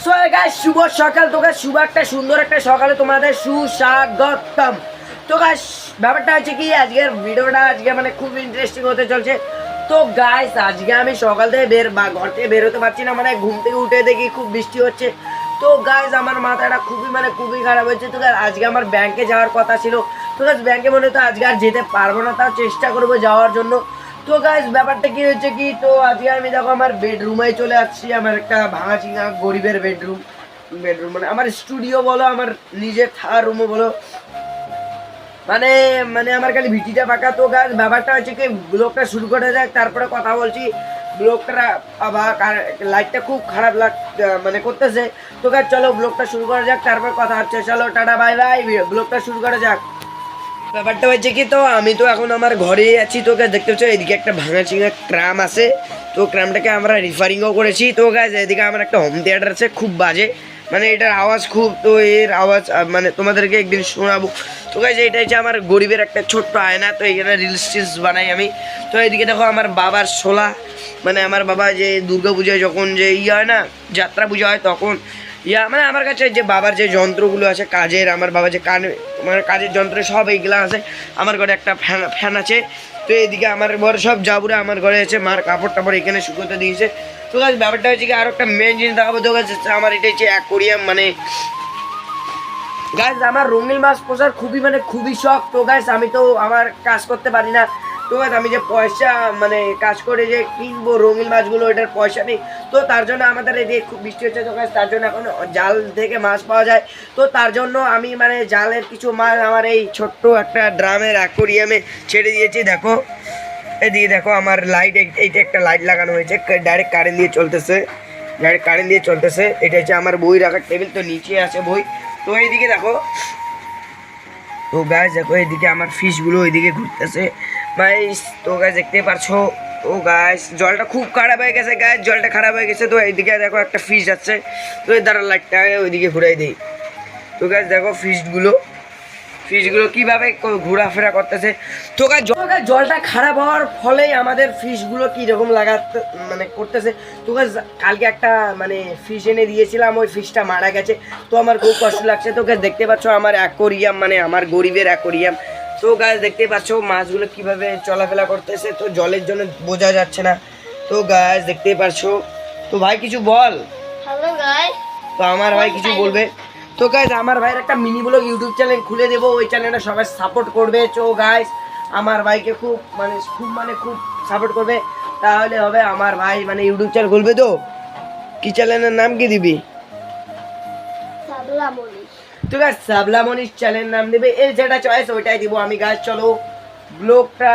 So guys শুভ সকাল। তো guys শুভ একটা সুন্দর একটা সকালে তোমাদের সুস্বাগতম। তো গাইস ব্যাপারটা হচ্ছে কি, আজকের ভিডিওটা আজকে মানে খুব ইন্টারেস্টিং হতে চলছে। তো গাইস আজকে আমি সকাল থেকে বের বা ঘর থেকে বেরোতে পারছি না মানে ঘুম থেকে উঠে দেখি খুব বৃষ্টি হচ্ছে। তো গাইস আমার মাথাটা খুবই মানে খুবই খারাপ হচ্ছে তো আজকে আমার ব্যাংকে যাওয়ার কথা ছিল। তো গাইস ব্যাংকে মনে তো আজকে আর যেতে পারব না, তাও চেষ্টা করব যাওয়ার জন্য। তো গাছ ব্যাপারটা কি হচ্ছে কি? তো আজকে আমি দেখো আমার বেডরুমে চলে আসছি, আমার একটা ভাঙা চিঙা গরিবের বেডরুম বেডরুম মানে আমার স্টুডিও বলো, আমার নিজের থাকার রুমও বলো। মানে মানে আমার খালি ভিটিটা পাকা তো গাছ ব্যাপারটা হচ্ছে কি ব্লগটা শুরু করে যাক, তারপরে কথা বলছি। ব্লগটা আবার লাইটটা খুব খারাপ লাগ মানে করতেছে। তো গাছ চলো ব্লগটা শুরু করা যাক, তারপর কথা হচ্ছে। চলো, টাটা বাই বাই ব্লগটা শুরু করা যাক। ব্যাপারটা হচ্ছে কি তো, আমি তো এখন আমার ঘরেই আছি, তো দেখতে পাচ্ছ, এদিকে একটা ভাঙা চিঙা ক্রাম আছে, তো ক্রামটাকে আমরা রিফারিংও করেছি। তো গাছ এদিকে আমার একটা হোম থিয়েটার আছে, খুব বাজে। মানে এটার আওয়াজ খুব, তো এর আওয়াজ মানে তোমাদেরকে একদিন শোনাবো। তো গাছ এটা হচ্ছে আমার গরিবের একটা ছোট্ট আয়না, তো এখানে রিলস টিলস বানাই আমি। তো এদিকে দেখো, আমার বাবার শোলা মানে আমার বাবা যে দুর্গা পূজায় যখন যে ইয়ে হয় না যাত্রা পূজা হয়, তখন ইয়া মানে আমার কাছে যে বাবার যে যন্ত্রগুলো আছে, কাজের, আমার বাবা যে কান মানে কাজের যন্ত্র সব এইগুলো আছে, আমার ঘরে একটা ফ্যান ফ্যান আছে। তো এইদিকে আমার ঘরে সব জাবুরে, আমার ঘরে আছে, মার কাপড় টাপড় এখানে শুকোতে দিয়েছে। তো গাছ ব্যাপারটা হচ্ছে কি, আর একটা মেন জিনিস দেখাবো তো গাছ আমার এটা হচ্ছে অ্যাকোরিয়াম মানে গাছ আমার রঙিন মাছ পোষার খুবই মানে খুবই শখ। তো গাছ আমি তো আমার কাজ করতে পারি না। তো আমি যে পয়সা মানে কাজ করে যে কিনবো রঙিন মাছগুলো, এটার পয়সা নেই। তো তার জন্য আমাদের এই যে খুব বৃষ্টি হচ্ছে, তো তার জন্য এখন জাল থেকে মাছ পাওয়া যায়। তো তার জন্য আমি মানে জালের কিছু মাছ আমার এই ছোট্ট একটা ড্রামের অ্যাকোরিয়ামে ছেড়ে দিয়েছি, দেখো। এদিকে দেখো আমার লাইট এইটা একটা লাইট লাগানো হয়েছে ডাইরেক্ট কারেন্ট দিয়ে চলতেছে। ডাইরেক্ট কারেন্ট দিয়ে চলতেছে। এটা হচ্ছে আমার বই রাখার টেবিল, তো নিচে আছে বই। তো এইদিকে দেখো। তো গাছ দেখো এদিকে আমার ফিশগুলো ওইদিকে ঘুরতেছে। গাইস তো গাছ দেখতে পারছ? ও গাছ জলটা খুব খারাপ হয়ে গেছে গাছ জলটা খারাপ হয়ে গেছে। তো এইদিকে দেখো একটা ফিশ যাচ্ছে। তো এই দ্বারা লাইটটা ওইদিকে ঘুরাই দিই। তো গাছ দেখো ফিশগুলো ফিশগুলো কীভাবে ঘোরাফেরা করতেছে। তো গাছ জলটা খারাপ হওয়ার ফলেই আমাদের ফিশগুলো কীরকম লাগাতে মানে করতেছে। তো গাছ কালকে একটা মানে ফিশ এনে দিয়েছিলাম, ওই ফিশটা মারা গেছে। তো আমার খুব কষ্ট লাগছে। তো গাছ দেখতে পাচ্ছ আমার অ্যাকোরিয়াম মানে আমার গরিবের অ্যাকোরিয়াম তো গাছ দেখতে পাচ্ছ মাছগুলো কীভাবে চলাফেরা করতেছে তো জলের জন্য বোঝা যাচ্ছে না। তো গাছ দেখতে পারছ তো ভাই কিছু বল। হ্যালো গাইস তো আমার ভাই কিছু বলবে। তো গাইজ আমার ভাইয়ের একটা মিনি ব্লগ ইউটিউব চ্যানেল খুলে দেবো ওই চ্যানেলটা সবাই সাপোর্ট করবে। তো গাইজ আমার ভাইকে খুব মানে খুব মানে খুব সাপোর্ট করবে। তাহলে হবে আমার ভাই মানে ইউটিউব চ্যানেল খুলবে তো? কি চ্যানেলের নাম কি দিবি? তো গাছ সাবলা মনির চ্যানেল নাম দেবে এর যেটা চয়েস ওইটাই দিব আমি। গাছ, চলো। ব্লগটা,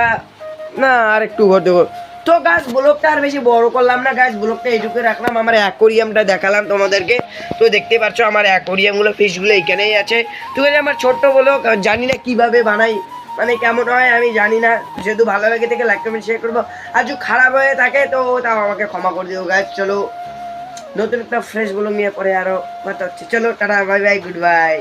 না, আর একটু ঘর দেবো। তো গাছ, ব্লগটা আর বেশি বড় করলাম না। গাছ, ব্লগটা এইটুকু রাখলাম। আমার অ্যাকোরিয়ামটা দেখালাম তোমাদেরকে। তো দেখতে পাচ্ছ আমার অ্যাকোরিয়ামগুলো ফিশগুলো এইখানেই আছে। তো আমার ছোট্ট ব্লগ, জানি না কীভাবে বানাই মানে কেমন হয়, আমি জানি না। যেহেতু ভালো লাগে থেকে লাইক কমেন্ট শেয়ার করব। আর যদি খারাপ হয়ে থাকে, তো তাও আমাকে ক্ষমা করে দিও। গাছ, চলো। নতুন একটা ফ্রেশ ব্লগ নিয়ে পরে আরও কথা হচ্ছে। চলো, tata bye bye good bye